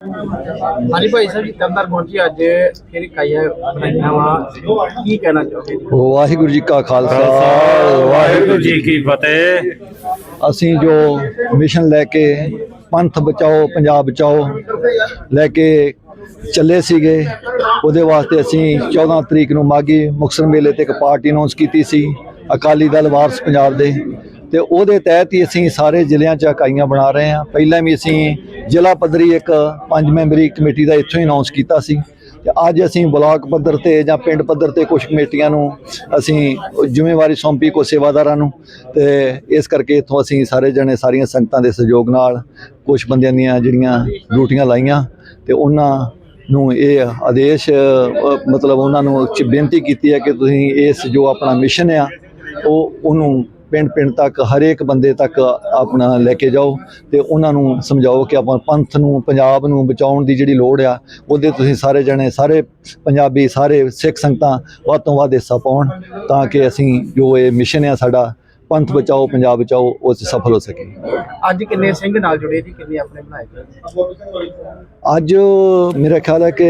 ਹਾਂਜੀ ਭਾਈ ਸਾਹਿਬ ਜੀ ਤੰਦਰ ਪਹੁੰਚੀ ਅੱਜ। ਫਿਰ ਕਾਇਆ ਬਣਾਈਆਂ ਵਾ ਕੀ ਕਹਿਣਾ ਚਾਹੋਗੇ ਜੀ? ਵਾਹਿਗੁਰੂ ਜੀ ਕਾ ਖਾਲਸਾ ਵਾਹਿਗੁਰੂ ਜੀ ਕੀ ਫਤਿਹ। ਅਸੀਂ ਜੋ ਮਿਸ਼ਨ ਲੈ ਕੇ ਪੰਥ ਬਚਾਓ ਪੰਜਾਬ ਬਚਾਓ ਲੈ ਕੇ ਚੱਲੇ ਸੀਗੇ ਉਹਦੇ ਵਾਸਤੇ ਅਸੀਂ 14 ਤਰੀਕ ਨੂੰ ਮਾਗੀ ਮੁਕਤਸਰ ਮੇਲੇ ਤੇ ਇੱਕ ਪਾਰਟੀ ਅਨਾਉਂਸ ਕੀਤੀ ਸੀ ਅਕਾਲੀ ਦਲ ਵਾਰਸ ਪੰਜਾਬ ਦੇ। ਤੇ ਉਹਦੇ ਤਹਿਤ ਹੀ ਅਸੀਂ ਸਾਰੇ ਜ਼ਿਲ੍ਹਿਆਂ 'ਚ ਇਕਾਈਆਂ ਬਣਾ ਰਹੇ ਹਾਂ। ਪਹਿਲਾਂ ਵੀ ਅਸੀਂ ਜ਼ਿਲ੍ਹਾ ਪੱਧਰੀ ਇੱਕ ਪੰਜ ਮੈਂਬਰੀ ਕਮੇਟੀ ਦਾ ਇੱਥੋਂ ਹੀ ਅਨਾਉਂਸ ਕੀਤਾ ਸੀ। ਤੇ ਅੱਜ ਅਸੀਂ ਬਲਾਕ ਪੱਧਰ ਤੇ ਜਾਂ ਪਿੰਡ ਪੱਧਰ ਤੇ ਕੁਝ ਕਮੇਟੀਆਂ ਨੂੰ ਅਸੀਂ ਜ਼ਿੰਮੇਵਾਰੀ ਸੌਂਪੀ ਕੋ ਸੇਵਾਦਾਰਾਂ ਨੂੰ। ਤੇ ਇਸ ਕਰਕੇ ਇੱਥੋਂ ਅਸੀਂ ਸਾਰੇ ਜਣੇ ਸਾਰੀਆਂ ਸੰਗਤਾਂ ਦੇ ਸਹਿਯੋਗ ਨਾਲ ਕੁਝ ਬੰਦਿਆਂ ਦੀਆਂ ਜਿਹੜੀਆਂ ਡਿਊਟੀਆਂ ਲਾਈਆਂ ਤੇ ਉਹਨਾਂ ਨੂੰ ਇਹ ਆਦੇਸ਼ ਮਤਲਬ ਉਹਨਾਂ ਨੂੰ ਚ ਬੇਨਤੀ ਕੀਤੀ ਹੈ ਕਿ ਤੁਸੀਂ ਇਸ ਜੋ ਆਪਣਾ ਮਿਸ਼ਨ ਆ, ਉਹ ਉਹਨੂੰ ਪਿੰਡ ਪਿੰਡ ਤੱਕ, ਹਰੇਕ ਬੰਦੇ ਤੱਕ ਆਪਣਾ ਲੈ ਕੇ ਜਾਓ ਤੇ ਉਹਨਾਂ ਨੂੰ ਸਮਝਾਓ ਕਿ ਆਪਾਂ ਪੰਥ ਨੂੰ, ਪੰਜਾਬ ਨੂੰ ਬਚਾਉਣ ਦੀ ਜਿਹੜੀ ਲੋੜ ਆ, ਉਹਦੇ ਤੁਸੀਂ ਸਾਰੇ ਜਣੇ, ਸਾਰੇ ਪੰਜਾਬੀ, ਸਾਰੇ ਸਿੱਖ ਸੰਗਤਾਂ ਵੱਧ ਤੋਂ ਵੱਧ ਹਿੱਸਾ ਪਾਉਣ ਤਾਂ ਕਿ ਅਸੀਂ ਜੋ ਇਹ ਮਿਸ਼ਨ ਆ ਸਾਡਾ ਪੰਥ ਬਚਾਓ ਪੰਜਾਬ ਬਚਾਓ ਉਹ 'ਚ ਸਫਲ ਹੋ ਸਕੇ। ਅੱਜ ਕਿੰਨੇ ਸਿੰਘ ਨਾਲ ਜੁੜੇ ਜੀ? ਕਿੰਨੇ ਆਪਣੇ ਬਣਾਏ ਅੱਜ ਮੇਰਾ ਖਿਆਲ ਹੈ ਕਿ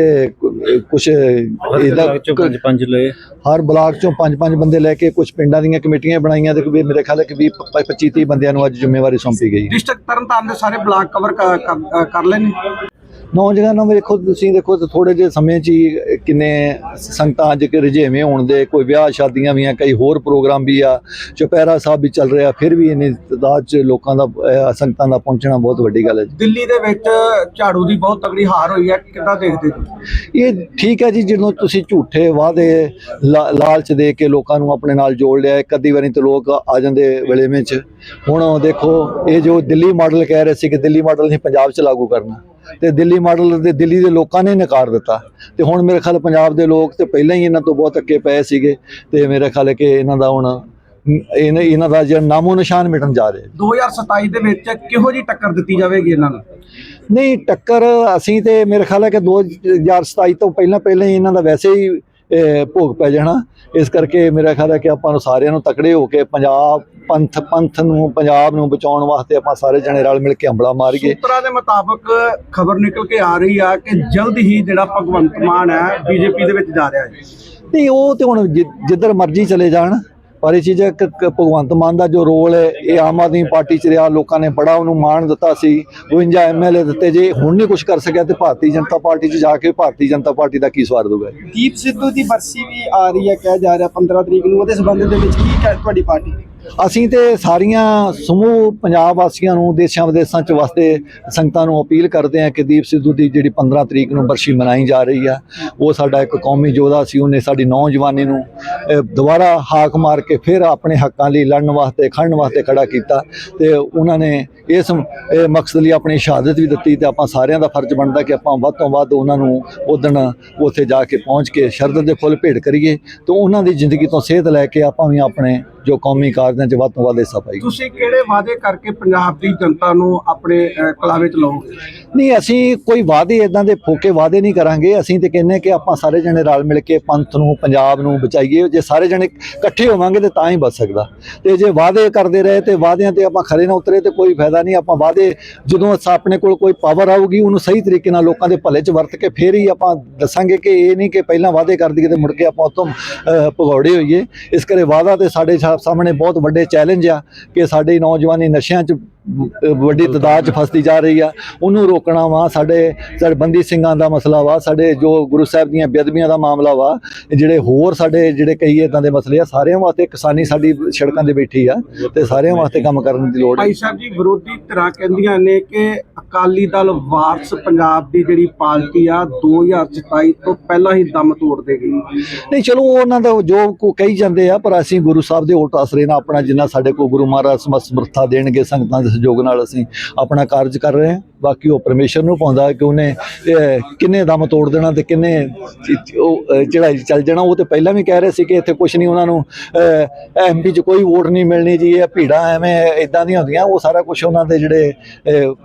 ਕੁਝ ਇਹਦਾ ਪੰਜ ਪੰਜ ਲਏ। ਹਰ ਬਲਾਕ ਚੋਂ ਪੰਜ ਪੰਜ ਬੰਦੇ ਲੈ ਕੇ ਕੁਝ ਪਿੰਡਾਂ ਦੀਆਂ ਕਮੇਟੀਆਂ ਬਣਾਈਆਂ ਤੇ ਕੋਈ ਮੇਰੇ ਖਿਆਲ ਹੈ ਕਿ 20 25 30 ਬੰਦਿਆਂ ਨੂੰ ਅੱਜ ਜ਼ਿੰਮੇਵਾਰੀ ਸੌਂਪੀ ਗਈ। ਡਿਸਟ੍ਰਿਕਟ ਤਰਨਤਾਰਨ ਦੇ ਸਾਰੇ ਬਲਾਕ ਕਵਰ ਕਰ ਲੈਣੇ ਨੌਜਵਾਨਾਂ ਵੇਖੋ ਤੁਸੀਂ ਦੇਖੋ ਤੇ ਥੋੜੇ ਜਿਹੇ ਸਮੇਂ 'ਚ ਹੀ ਕਿੰਨੇ ਸੰਗਤਾਂ ਅੱਜ ਕਿ ਰਜੇਵੇਂ ਹੋਣ ਦੇ ਕੋਈ ਵਿਆਹ ਸ਼ਾਦੀਆਂ ਵੀ ਆ ਕਈ ਹੋਰ ਪ੍ਰੋਗਰਾਮ ਵੀ ਆ ਚੁਪਹਿਰਾ ਸਾਹਿਬ ਵੀ ਚੱਲ ਰਿਹਾ ਫਿਰ ਵੀ ਇੰਨੀ ਤਾਦਾਦ 'ਚ ਲੋਕਾਂ ਦਾ ਸੰਗਤਾਂ ਦਾ ਪਹੁੰਚਣਾ ਬਹੁਤ ਵੱਡੀ ਗੱਲ ਹੈ ਜੀ। ਦਿੱਲੀ ਦੇ ਵਿੱਚ ਝਾੜੂ ਦੀ ਬਹੁਤ ਤਗੜੀ ਹਾਰ ਹੋਈ ਹੈ ਕਿੱਦਾਂ ਦੇਖਦੇ ਜੀ ਇਹ ਠੀਕ ਹੈ ਜੀ ਜਦੋਂ ਤੁਸੀਂ ਝੂਠੇ ਵਾਅਦੇ ਲਾਲਚ ਦੇ ਕੇ ਲੋਕਾਂ ਨੂੰ ਆਪਣੇ ਨਾਲ ਜੋੜ ਲਿਆ ਇੱਕ ਅੱਧੀ ਵਾਰੀ ਤਾਂ ਲੋਕ ਆ ਜਾਂਦੇ ਵੇਲੇ ਵਿੱਚ। ਹੁਣ ਦੇਖੋ ਇਹ ਜੋ ਦਿੱਲੀ ਮਾਡਲ ਕਹਿ ਰਹੇ ਸੀ ਕਿ ਦਿੱਲੀ ਮਾਡਲ ਅਸੀਂ ਪੰਜਾਬ 'ਚ ਲਾਗੂ ਕਰਨਾ। ਤੇ ਦਿੱਲੀ ਮਾਡਲ ਦੇ ਦਿੱਲੀ ਦੇ ਲੋਕਾਂ ਨੇ ਨਕਾਰ ਦਿੱਤਾ। ਤੇ ਹੁਣ ਮੇਰੇ ਖਿਆਲ ਪੰਜਾਬ ਦੇ ਲੋਕ ਤੇ ਪਹਿਲਾਂ ਹੀ ਇਹਨਾਂ ਤੋਂ ਬਹੁਤ ਅੱਕੇ ਪਏ ਸੀਗੇ। ਤੇ ਮੇਰੇ ਖਿਆਲ ਕਿ ਇਹਨਾਂ ਦਾ ਹੁਣ ਇਹਨਾਂ ਇਹਨਾਂ ਦਾ ਜਿਹੜਾ ਨਾਮੋ ਨਿਸ਼ਾਨ ਮਿਟਣ ਜਾ ਰਿਹਾ 2027 ਦੇ ਵਿੱਚ ਕਿਹੋ ਜੀ ਟੱਕਰ ਦਿੱਤੀ ਜਾਵੇਗੀ ਇਹਨਾਂ ਨੂੰ? ਨਹੀਂ ਟੱਕਰ ਅਸੀਂ ਤੇ ਮੇਰੇ ਖਿਆਲ ਹੈ ਕਿ 2027 ਤੋਂ ਪਹਿਲਾਂ ਪਹਿਲਾਂ ਹੀ ਇਹਨਾਂ ਦਾ ਵੈਸੇ ਹੀ ਭੋਗ ਪੈ ਜਾਣਾ। ਇਸ ਕਰਕੇ ਮੇਰਾ ਖਿਆਲ ਹੈ ਕਿ ਆਪਾਂ ਨੂੰ ਸਾਰਿਆਂ ਨੂੰ ਤਕੜੇ ਹੋ ਕੇ ਪੰਜਾਬ ਪੰਥ ਪੰਥ ਨੂੰ ਪੰਜਾਬ ਨੂੰ ਬਚਾਉਣ ਵਾਸਤੇ ਆਪਾਂ ਸਾਰੇ ਜਣੇ ਰਲ ਮਿਲ ਕੇ ਹੰਬਲਾ ਮਾਰੀਏ। ਸੂਤਰਾਂ ਦੇ ਮੁਤਾਬਕ ਖਬਰ ਨਿਕਲ ਕੇ ਆ ਰਹੀ ਆ ਕਿ ਜਲਦ ਹੀ ਜਿਹੜਾ ਭਗਵੰਤ ਮਾਨ ਹੈ ਬੀਜੇਪੀ ਦੇ ਵਿੱਚ ਜਾ ਰਿਹਾ ਹੈ ਨਹੀਂ ਉਹ ਤੇ ਹੁਣ ਜਿੱਧਰ ਮਰਜ਼ੀ ਚਲੇ ਜਾਣ। ਪਰ ਇਹ ਚੀਜ਼ ਭਗਵੰਤ ਮਾਨ ਦਾ ਜੋ ਰੋਲ ਹੈ, ਇਹ ਆਮ ਆਦਮੀ ਪਾਰਟੀ ਚ ਰਿਹਾ, ਲੋਕਾਂ ਨੇ ਬੜਾ ਉਹਨੂੰ ਮਾਣ ਦਿੱਤਾ ਸੀ। 52 ਐਮਐਲਏ ਦਿੱਤੇ ਜੇ, ਹੁਣ ਨਹੀਂ ਕੁਝ ਕਰ ਸਕਿਆ ਤੇ ਭਾਰਤੀ ਜਨਤਾ ਪਾਰਟੀ ਚ ਜਾ ਕੇ ਭਾਰਤੀ ਜਨਤਾ ਪਾਰਟੀ ਦਾ ਕੀ ਸਵਾਰ ਦੂਗਾ ਦੀਪ ਸਿੱਧੂ ਦੀ ਬਰਸੀ ਵੀ ਆ ਰਹੀ ਹੈ, ਕਿਹਾ ਜਾ ਰਿਹਾ 15 ਤਰੀਕ ਨੂੰ। ਉਹਦੇ ਸੰਬੰਧ ਦੇ ਵਿੱਚ ਕੀ ਕਹਿ ਤੁਹਾਡੀ ਪਾਰਟੀ? ਅਸੀਂ ਤੇ ਸਾਰੀਆਂ ਸਮੂਹ ਪੰਜਾਬ ਵਾਸੀਆਂ ਨੂੰ, ਦੇਸ਼ਾਂ ਵਿਦੇਸ਼ਾਂ ਚ ਵਸਦੇ ਸੰਗਤਾਂ ਨੂੰ ਅਪੀਲ ਕਰਦੇ ਹਾਂ ਕਿ ਦੀਪ ਸਿੱਧੂ ਦੀ ਜਿਹੜੀ 15 ਤਰੀਕ ਨੂੰ ਬਰਸ਼ੀ ਮਨਾਈ ਜਾ ਰਹੀ ਆ, ਉਹ ਸਾਡਾ ਇੱਕ ਕੌਮੀ ਯੋਧਾ ਸੀ, ਉਹਨੇ ਸਾਡੀ ਨੌਜਵਾਨੀ ਨੂੰ ਦੁਬਾਰਾ ਹਾਕ ਮਾਰ ਕੇ ਫਿਰ ਆਪਣੇ ਹੱਕਾਂ ਲਈ ਲੜਨ ਵਾਸਤੇ, ਖੜਨ ਵਾਸਤੇ ਖੜਾ ਕੀਤਾ ਤੇ ਉਹਨਾਂ ਨੇ ਇਸ ਮਕਸਦ ਲਈ ਆਪਣੀ ਸ਼ਹਾਦਤ ਵੀ ਦਿੱਤੀ ਤੇ ਆਪਾਂ ਸਾਰਿਆਂ ਦਾ ਫਰਜ਼ ਬਣਦਾ ਕਿ ਆਪਾਂ ਵੱਧ ਤੋਂ ਵੱਧ ਉਹਨਾਂ ਨੂੰ ਉਦਣ ਉੱਥੇ ਜਾ ਕੇ ਪਹੁੰਚ ਕੇ ਸ਼ਰਧਾ ਦੇ ਫੁੱਲ ਭੇਟ ਕਰੀਏ ਤੇ ਉਹਨਾਂ ਦੀ ਜ਼ਿੰਦਗੀ ਤੋਂ ਸੇਧ ਲੈ ਕੇ ਆਪਾਂ ਵੀ ਆਪਣੇ ਜੋ ਕੌਮੀ ਕਾਰਜਾਂ 'ਚ ਵੱਧ ਤੋਂ ਵੱਧ ਹਿੱਸਾ ਪਾਈਏ ਤੁਸੀਂ ਕਿਹੜੇ ਵਾਅਦੇ ਕਰਕੇ ਪੰਜਾਬ ਦੀ ਜਨਤਾ ਨੂੰ ਆਪਣੇ ਕਲਾਵੇ ਚ ਲਾਓਗੇ? ਨਹੀਂ ਅਸੀਂ ਕੋਈ ਵਾਅਦੇ ਇਦਾਂ ਦੇ ਫੋਕੇ ਵਾਅਦੇ ਨਹੀਂ ਕਰਾਂਗੇ। ਅਸੀਂ ਤੇ ਕਹਿੰਨੇ ਕਿ ਆਪਾਂ ਸਾਰੇ ਜਣੇ ਰਲ ਮਿਲ ਕੇ ਪੰਥ ਨੂੰ ਪੰਜਾਬ ਨੂੰ ਬਚਾਈਏ। ਜੇ ਸਾਰੇ ਜਣੇ ਇਕੱਠੇ ਹੋਵਾਂਗੇ ਤੇ ਤਾਂ ਹੀ ਬਚ ਸਕਦਾ। ਤੇ ਜੇ ਵਾਅਦੇ ਕਰਦੇ ਰਹੇ ਤੇ ਵਾਅਦਿਆਂ ਤੇ ਆਪਾਂ ਖਰੇ ਨਾ ਉਤਰੇ ਤੇ ਕੋਈ ਫਾਇਦਾ ਨਹੀਂ। ਆਪਾਂ ਵਾਅਦੇ ਜਦੋਂ ਆਪਣੇ ਕੋਲ ਕੋਈ ਪਾਵਰ ਆਊਗੀ ਉਹਨੂੰ ਸਹੀ ਤਰੀਕੇ ਨਾਲ ਲੋਕਾਂ ਦੇ ਭਲੇ 'ਚ ਵਰਤ ਕੇ ਫੇਰ ਹੀ ਆਪਾਂ ਦੱਸਾਂਗੇ ਕਿ ਇਹ ਨਹੀਂ ਕਿ ਪਹਿਲਾਂ ਵਾਅਦੇ ਕਰ ਦਈਏ ਤੇ ਮੁੜ ਕੇ ਆਪਾਂ ਉਤੋਂ ਭਗੌੜੇ ਹੋਈਏ। ਇਸ ਕਰੇ ਵਾਅਦਾ ਤੇ ਸਾਡੇ ਸਾਹਮਣੇ ਬਹੁਤ ਵੱਡੇ ਚੈਲੰਜ ਆ ਕਿ ਸਾਡੇ ਨੌਜਵਾਨੀ ਨਸ਼ਿਆਂ 'ਚ ਵੱਡੀ ਤਦਾਦ 'ਚ ਫਸਦੀ ਜਾ ਰਹੀ ਆ। ਉਹਨੂੰ ਰੋਕਣਾ ਵਾ ਸਾਡੇ ਸਾਡੇ ਬੰਦੀ ਸਿੰਘਾਂ ਦਾ ਮਸਲਾ ਵਾ ਸਾਡੇ ਜੋ ਗੁਰੂ ਸਾਹਿਬ ਦੀਆਂ ਬੇਅਦਬੀਆਂ ਦਾ ਮਾਮਲਾ ਵਾ ਜਿਹੜੇ ਹੋਰ ਸਾਡੇ ਜਿਹੜੇ ਕਈ ਇਦਾਂ ਦੇ ਮਸਲੇ ਆ ਸਾਰਿਆਂ ਵਾਸਤੇ ਕਿਸਾਨੀ ਸਾਡੀ ਸੜਕਾਂ ਤੇ ਬੈਠੀ ਆ ਤੇ ਸਾਰਿਆਂ ਵਾਸਤੇ ਕੰਮ ਕਰਨ ਦੀ ਲੋੜ ਹੈ ਭਾਈ ਸਾਹਿਬ ਜੀ ਵਿਰੋਧੀ ਧਿਰਾਂ ਕਹਿੰਦੀਆਂ ਨੇ ਕਿ ਅਕਾਲੀ ਦਲ ਵਾਰਸ ਪੰਜਾਬ ਦੀ ਜਿਹੜੀ ਪਾਰਟੀ ਆ 2027 ਤੋਂ ਪਹਿਲਾਂ ਹੀ ਦਮ ਤੋੜ ਦੇਗੀ। ਨਹੀਂ ਚਲੋ ਉਹਨਾਂ ਦਾ ਜੋ ਕੋ ਕਹੀ ਜਾਂਦੇ ਆ ਪਰ ਅਸੀਂ ਗੁਰੂ ਸਾਹਿਬ ਦੇ ਓਟ ਆਸਰੇ ਨਾਲ ਆਪਣਾ ਜਿੰਨਾ ਸਾਡੇ ਕੋਲ ਗੁਰੂ ਮਹਾਰਾਜ ਸਮਰਥ ਦੇਣਗੇ ਸੰਗਤਾਂ ਦੇ ਸਹਿਯੋਗ ਨਾਲ ਅਸੀਂ ਆਪਣਾ ਕਾਰਜ ਕਰ ਰਹੇ ਹਾਂ। ਬਾਕੀ ਉਹ ਪਰਮੇਸ਼ਰ ਨੂੰ ਪਾਉਂਦਾ ਕਿ ਉਹਨੇ ਕਿੰਨੇ ਦਮ ਤੋੜ ਦੇਣਾ ਤੇ ਕਿੰਨੇ ਉਹ ਜਿਹੜਾ ਚੱਲ ਜਾਣਾ ਉਹ ਤੇ ਪਹਿਲਾਂ ਵੀ ਕਹਿ ਰਹੇ ਸੀ ਕਿ ਇੱਥੇ ਕੁਝ ਨਹੀਂ ਉਹਨਾਂ ਨੂੰ ਐਮਪੀ 'ਚ ਕੋਈ ਵੋਟ ਨਹੀਂ ਮਿਲਣੀ ਜੀ ਇਹ ਭੀੜਾਂ ਐਵੇਂ ਇਦਾਂ ਦੀਆਂ ਹੁੰਦੀਆਂ ਉਹ ਸਾਰਾ ਕੁਝ ਉਹਨਾਂ ਦੇ ਜਿਹੜੇ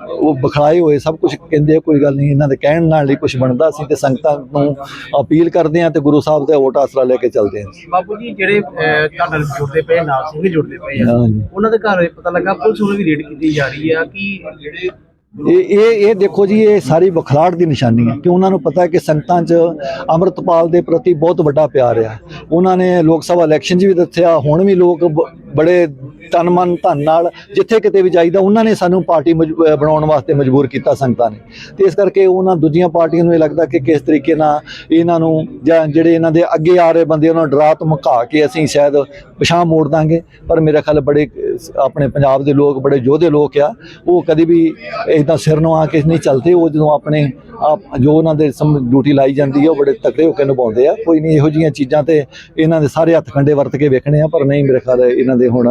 ਉਹ ਬਖਲਾਏ ਹੋਏ ਸਭ ਕੁਝ ਕਹਿੰਦੇ ਕੋਈ ਗੱਲ ਨਹੀਂ ਇਹਨਾਂ ਦੇ ਕਹਿਣ ਨਾਲ ਹੀ ਕੁਝ ਬਣਦਾ ਸੀ ਤੇ ਸੰਗਤਾਂ ਨੂੰ ਅਪੀਲ ਕਰਦੇ ਆ ਤੇ ਗੁਰੂ ਸਾਹਿਬ ਦਾ ਓਟ ਆਸਰਾ ਲੈ ਕੇ ਚੱਲਦੇ ਆ ਬਾਬੂ ਜੀ ਜਿਹੜੇ ਤੁਹਾਡੇ ਨਾਲ ਜੁੜਦੇ ਪਏ ਨਾਲ ਸਿੰਘ ਜੁੜਦੇ ਪਏ ਆ ਉਹਨਾਂ ਦੇ ਘਰ ਪਤਾ ਲੱਗਾ ਪੁਲਿਸ ਨੂੰ ਵੀ ਰੇਡ ਕੀਤੀ ਜਾ ਰਹੀ ਆ ਕਿ ਜਿਹੜੇ ਇਹ ਇਹ ਇਹ ਦੇਖੋ ਜੀ, ਇਹ ਸਾਰੀ ਬਖਲਾੜ ਦੀ ਨਿਸ਼ਾਨੀ ਹੈ ਕਿ ਉਹਨਾਂ ਨੂੰ ਪਤਾ ਹੈ ਕਿ ਸੰਗਤਾਂ 'ਚ ਅੰਮ੍ਰਿਤਪਾਲ ਦੇ ਪ੍ਰਤੀ ਬਹੁਤ ਵੱਡਾ ਪਿਆਰ ਆ ਉਹਨਾਂ ਨੇ ਲੋਕ ਸਭਾ ਇਲੈਕਸ਼ਨ 'ਚ ਵੀ ਦੱਸਿਆ, ਹੁਣ ਵੀ ਲੋਕ ਬ- ਬੜੇ ਤਨ ਮਨ ਧਨ ਨਾਲ ਜਿੱਥੇ ਕਿਤੇ ਵੀ ਜਾਈਦਾ, ਉਹਨਾਂ ਨੇ ਸਾਨੂੰ ਪਾਰਟੀ ਮਜ- ਬਣਾਉਣ ਵਾਸਤੇ ਮਜਬੂਰ ਕੀਤਾ ਸੰਗਤਾਂ ਨੇ। ਤੇ ਇਸ ਕਰਕੇ ਉਹਨਾਂ ਦੂਜੀਆਂ ਪਾਰਟੀਆਂ ਨੂੰ ਇਹ ਲੱਗਦਾ ਕਿ ਕਿਸ ਤਰੀਕੇ ਨਾਲ ਇਹਨਾਂ ਨੂੰ ਜਾਂ ਜਿਹੜੇ ਇਹਨਾਂ ਦੇ ਅੱਗੇ ਆ ਰਹੇ ਬੰਦੇ, ਉਹਨਾਂ ਨੂੰ ਡਰਾ ਧਮਕਾ ਕੇ ਅਸੀਂ ਸ਼ਾਇਦ ਪਛਾਣ ਮੋੜ ਦਾਂਗੇ। ਪਰ ਮੇਰਾ ਖਿਆਲ ਬੜੇ ਆਪਣੇ ਪੰਜਾਬ ਦੇ ਲੋਕ ਬੜੇ ਯੋਧੇ ਲੋਕ ਆ ਉਹ ਕਦੀ ਵੀ ਇਦਾਂ ਸਿਰ ਨੂੰ ਆ ਕੇ ਨਹੀਂ ਚੱਲਦੇ ਉਹ ਜਦੋਂ ਆਪਣੇ ਆਪ ਜੋ ਉਹਨਾਂ ਦੇ ਡਿਊਟੀ ਲਾਈ ਜਾਂਦੀ ਹੈ ਉਹ ਬੜੇ ਤਕੜੇ ਹੋ ਕੇ ਨਿਭਾਉਂਦੇ ਆ। ਕੋਈ ਨਹੀਂ ਇਹੋ ਜੀਆਂ ਚੀਜ਼ਾਂ ਤੇ ਇਹਨਾਂ ਦੇ ਸਾਰੇ ਹੱਥ ਕੰਡੇ ਵਰਤ ਕੇ ਵੇਖਣੇ ਆ ਪਰ ਨਹੀਂ ਮੇਰੇ ਖਿਆਲ ਇਹਨਾਂ ਦੇ ਹੁਣ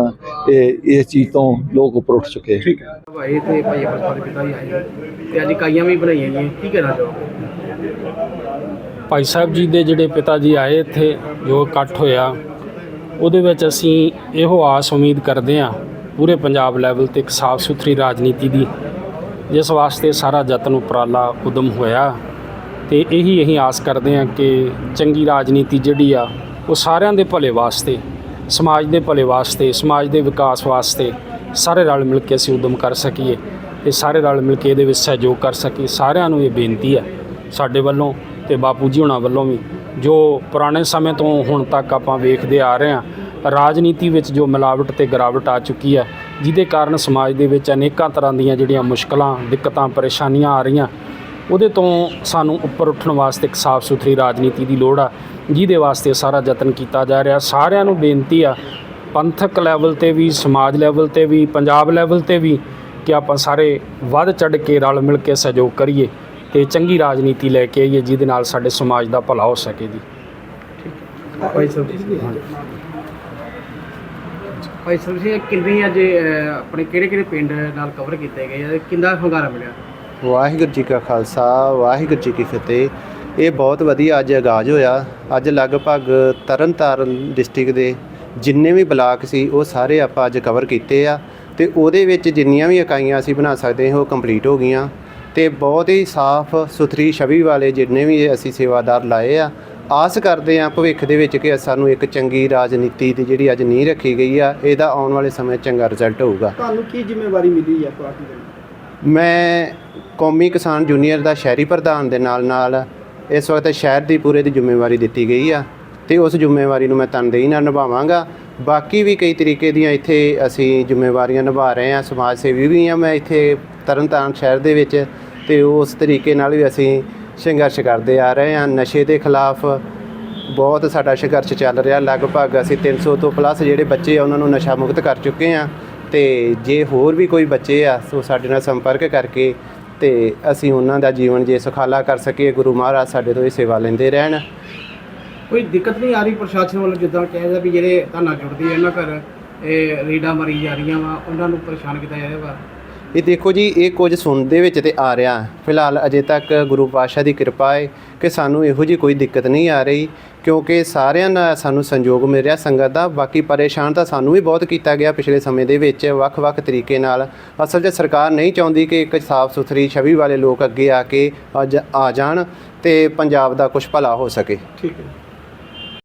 ਇਹ ਇਸ ਚੀਜ਼ ਤੋਂ ਲੋਕ ਉੱਪਰ ਉੱਠ ਚੁੱਕੇ ਠੀਕ ਹੈ। ਭਾਈ ਤੇ ਭਾਈ ਅਮਰਪਾਲ ਪਿਤਾ ਹੀ ਆਏ ਤੇ ਅੱਜ ਇਕਾਈਆਂ ਵੀ ਬਣਾਈਆਂ ਗਈਆਂ ਕੀ ਕਹਿਣਾ ਚਾਹੋਗੇ? ਭਾਈ ਸਾਹਿਬ ਜੀ ਦੇ ਜਿਹੜੇ ਪਿਤਾ ਜੀ ਆਏ ਇੱਥੇ ਜੋ ਇਕੱਠ ਹੋਇਆ ਉਹਦੇ ਵਿੱਚ ਅਸੀਂ ਇਹੋ ਆਸ ਉਮੀਦ ਕਰਦੇ ਹਾਂ ਪੂਰੇ ਪੰਜਾਬ ਲੈਵਲ ਤੇ ਇੱਕ ਸਾਫ਼ ਸੁਥਰੀ ਰਾਜਨੀਤੀ ਦੀ, ਜਿਸ ਵਾਸਤੇ ਸਾਰਾ ਯਤਨ ਉਪਰਾਲਾ ਉਦਮ ਹੋਇਆ। ਤੇ ਇਹੀ ਅਸੀਂ ਆਸ ਕਰਦੇ ਹਾਂ ਕਿ ਚੰਗੀ ਰਾਜਨੀਤੀ ਜਿਹੜੀ ਆ, ਉਹ ਸਾਰਿਆਂ ਦੇ ਭਲੇ ਵਾਸਤੇ, ਸਮਾਜ ਦੇ ਭਲੇ ਵਾਸਤੇ, ਸਮਾਜ ਦੇ ਵਿਕਾਸ ਵਾਸਤੇ ਸਾਰੇ ਰਲ ਮਿਲ ਕੇ ਅਸੀਂ ਉਦਮ ਕਰ ਸਕੀਏ ਤੇ ਸਾਰੇ ਰਲ ਮਿਲ ਕੇ ਇਹਦੇ ਵਿੱਚ ਸਹਿਯੋਗ ਕਰ ਸਕੀਏ। ਸਾਰਿਆਂ ਨੂੰ ਇਹ ਬੇਨਤੀ ਹੈ ਸਾਡੇ ਵੱਲੋਂ ਤੇ ਬਾਪੂ ਜੀ ਹੁਣਾਂ ਵੱਲੋਂ ਵੀ। ਜੋ ਪੁਰਾਣੇ ਸਮੇਂ ਤੋਂ ਹੁਣ ਤੱਕ ਆਪਾਂ ਵੇਖਦੇ ਆ ਰਹੇ ਹਾਂ, ਰਾਜਨੀਤੀ ਵਿੱਚ ਜੋ ਮਿਲਾਵਟ ਤੇ ਗਿਰਾਵਟ ਆ ਚੁੱਕੀ ਹੈ, ਜਿਹਦੇ ਕਾਰਨ ਸਮਾਜ ਦੇ ਵਿੱਚ ਅਨੇਕਾਂ ਤਰ੍ਹਾਂ ਦੀਆਂ ਜਿਹੜੀਆਂ ਮੁਸ਼ਕਲਾਂ, ਦਿੱਕਤਾਂ, ਪਰੇਸ਼ਾਨੀਆਂ ਆ ਰਹੀਆਂ, ਉਹਦੇ ਤੋਂ ਸਾਨੂੰ ਉੱਪਰ ਉੱਠਣ ਵਾਸਤੇ ਇੱਕ ਸਾਫ਼ ਸੁਥਰੀ ਰਾਜਨੀਤੀ ਦੀ ਲੋੜ ਆ, ਜਿਹਦੇ ਵਾਸਤੇ ਸਾਰਾ ਯਤਨ ਕੀਤਾ ਜਾ ਰਿਹਾ। ਸਾਰਿਆਂ ਨੂੰ ਬੇਨਤੀ ਆ, ਪੰਥਕ ਲੈਵਲ ਤੇ ਵੀ, ਸਮਾਜ ਲੈਵਲ ਤੇ ਵੀ, ਪੰਜਾਬ ਲੈਵਲ ਤੇ ਵੀ, ਕਿ ਆਪਾਂ ਸਾਰੇ ਵੱਧ ਚੜ ਕੇ ਰਲ ਮਿਲ ਕੇ ਸਹਿਯੋਗ ਕਰੀਏ। ਤੇ ਚੰਗੀ ਰਾਜਨੀਤੀ ਲੈ ਕੇ ਆਈਏ ਜਿਹਦੇ ਨਾਲ ਸਾਡੇ ਸਮਾਜ ਦਾ ਭਲਾ ਹੋ ਸਕੇ ਜੀ। ਭਾਈ ਸਾਹਿਬ ਭਾਈ ਸਾਹਿਬ ਜੀ ਕਿੰਨੇ ਅੱਜ ਆਪਣੇ ਕਿਹੜੇ ਕਿਹੜੇ ਪਿੰਡ ਨਾਲ ਕਵਰ ਕੀਤੇ ਗਏ ਆ ਕਿੰਦਾ ਹੰਗਾਰਾ ਮਿਲਿਆ? ਵਾਹਿਗੁਰੂ ਜੀ ਕਾ ਖਾਲਸਾ ਵਾਹਿਗੁਰੂ ਜੀ ਕੀ ਫਤਿਹ। ਇਹ ਬਹੁਤ ਵਧੀਆ ਅੱਜ ਆਗਾਜ਼ ਹੋਇਆ। ਅੱਜ ਲਗਭਗ ਤਰਨਤਾਰਨ ਡਿਸਟ੍ਰਿਕਟ ਦੇ ਜਿੰਨੇ ਵੀ ਬਲਾਕ ਸੀ ਉਹ ਸਾਰੇ ਆਪਾਂ ਅੱਜ ਕਵਰ ਕੀਤੇ ਆ। ਤੇ ਉਹਦੇ ਵਿੱਚ ਜਿੰਨੀਆਂ ਵੀ ਇਕਾਈਆਂ ਅਸੀਂ ਬਣਾ ਸਕਦੇ ਹਾਂ ਉਹ ਕੰਪਲੀਟ ਹੋ ਗਈਆਂ। ਤੇ ਬਹੁਤ ਹੀ ਸਾਫ਼ ਸੁਥਰੀ ਛਵੀ ਵਾਲੇ ਜਿੰਨੇ ਵੀ ਅਸੀਂ ਸੇਵਾਦਾਰ ਲਾਏ ਆ ਆਸ ਕਰਦੇ ਆ ਭਵਿੱਖ ਦੇ ਵਿੱਚ ਕਿ ਸਾਨੂੰ ਇੱਕ ਚੰਗੀ ਰਾਜਨੀਤੀ ਦੀ ਜਿਹੜੀ ਅੱਜ ਨੀਂਹ ਰੱਖੀ ਗਈ ਆ ਇਹਦਾ ਆਉਣ ਵਾਲੇ ਸਮੇਂ ਚੰਗਾ ਰਿਜ਼ਲਟ ਹੋਊਗਾ। ਤੁਹਾਨੂੰ ਕੀ ਜ਼ਿੰਮੇਵਾਰੀ ਮਿਲੀ ਹੈ ਪਾਰਟੀ ਵੱਲੋਂ ਮੈਂ ਕੌਮੀ ਕਿਸਾਨ ਜੂਨੀਅਰ ਦਾ ਸ਼ਹਿਰੀ ਪ੍ਰਧਾਨ ਦੇ ਨਾਲ ਨਾਲ ਇਸ ਵਕਤ ਸ਼ਹਿਰ ਦੀ ਪੂਰੇ ਦੀ ਜ਼ਿੰਮੇਵਾਰੀ ਦਿੱਤੀ ਗਈ ਆ ਤੇ ਉਸ ਜ਼ਿੰਮੇਵਾਰੀ ਨੂੰ ਮੈਂ ਤਨਦੇਹੀ ਨਾਲ ਨਿਭਾਵਾਂਗਾ। ਬਾਕੀ ਵੀ ਕਈ ਤਰੀਕੇ ਦੀਆਂ ਇੱਥੇ ਅਸੀਂ ਜ਼ਿੰਮੇਵਾਰੀਆਂ ਨਿਭਾ ਰਹੇ ਹਾਂ ਸਮਾਜ ਸੇਵੀ ਵੀ ਆ ਮੈਂ ਇੱਥੇ ਤਰਨਤਾਰਨ ਸ਼ਹਿਰ ਦੇ ਵਿੱਚ ਤੇ ਉਸ ਤਰੀਕੇ ਨਾਲ ਵੀ ਅਸੀਂ ਸੰਘਰਸ਼ ਕਰਦੇ ਆ ਰਹੇ ਹਾਂ। ਨਸ਼ੇ ਦੇ ਖਿਲਾਫ ਬਹੁਤ ਸਾਡਾ ਸੰਘਰਸ਼ ਚੱਲ ਰਿਹਾ। ਲਗਭਗ ਅਸੀਂ 300 ਤੋਂ ਪਲੱਸ ਜਿਹੜੇ ਬੱਚੇ ਆ, ਉਹਨਾਂ ਨੂੰ ਨਸ਼ਾ ਮੁਕਤ ਕਰ ਚੁੱਕੇ ਆ ਤੇ ਜੇ ਹੋਰ ਵੀ ਕੋਈ ਬੱਚੇ ਆ, ਸੋ ਸਾਡੇ ਨਾਲ ਸੰਪਰਕ ਕਰਕੇ ਤੇ ਅਸੀਂ ਉਹਨਾਂ ਦਾ ਜੀਵਨ ਜੇ ਸੁਖਾਲਾ ਕਰ ਸਕੀਏ। ਗੁਰੂ ਮਹਾਰਾਜ ਸਾਡੇ ਤੋਂ ਇਹ ਸੇਵਾ ਲੈਂਦੇ ਰਹਿਣ। ਕੋਈ ਦਿੱਕਤ ਨਹੀਂ ਆ ਰਹੀ ਪ੍ਰਸ਼ਾਸਨ ਵੱਲੋਂ ਜਿੱਦਾਂ ਕਿਹਾ ਜਾਂਦਾ ਵੀ ਜਿਹੜੇ ਧਾਨਾ ਜੁੜਦੀ ਹੈ ਇਹਨਾਂ ਘਰ, ਇਹ ਰੀਡਾਂ ਮਰੀ ਜਾ ਰਹੀਆਂ ਵਾ, ਉਹਨਾਂ ਨੂੰ ਪਰੇਸ਼ਾਨ ਕੀਤਾ ਜਾ ਰਿਹਾ ਵਾ। ਇਹ ਦੇਖੋ ਜੀ, ਇਹ ਕੁਝ ਸੁਣ ਦੇ ਵਿੱਚ ਤੇ ਆ ਰਿਹਾ। ਫਿਲਹਾਲ ਅਜੇ ਤੱਕ ਗੁਰੂ ਪਾਤਸ਼ਾਹ ਦੀ ਕਿਰਪਾ ਹੈ ਕਿ ਸਾਨੂੰ ਇਹੋ ਜੀ ਕੋਈ ਦਿੱਕਤ ਨਹੀਂ ਆ ਰਹੀ, ਕਿਉਂਕਿ ਸਾਰਿਆਂ ਨਾਲ ਸਾਨੂੰ ਸੰਯੋਗ ਮਿਲ ਰਿਹਾ ਸੰਗਤ ਦਾ। ਬਾਕੀ ਪਰੇਸ਼ਾਨ ਤਾਂ ਸਾਨੂੰ ਵੀ ਬਹੁਤ ਕੀਤਾ ਗਿਆ ਪਿਛਲੇ ਸਮੇਂ ਦੇ ਵਿੱਚ ਵੱਖ-ਵੱਖ ਤਰੀਕੇ ਨਾਲ। ਅਸਲ 'ਚ ਸਰਕਾਰ ਨਹੀਂ ਚਾਹੁੰਦੀ ਕਿ ਇੱਕ ਸਾਫ਼ ਸੁਥਰੀ ਛਵੀ ਵਾਲੇ ਲੋਕ ਅੱਗੇ ਆ ਕੇ ਅੱਜ ਆ ਜਾਣ ਤੇ ਪੰਜਾਬ ਦਾ ਕੁਝ ਭਲਾ ਹੋ ਸਕੇ। ਠੀਕ ਹੈ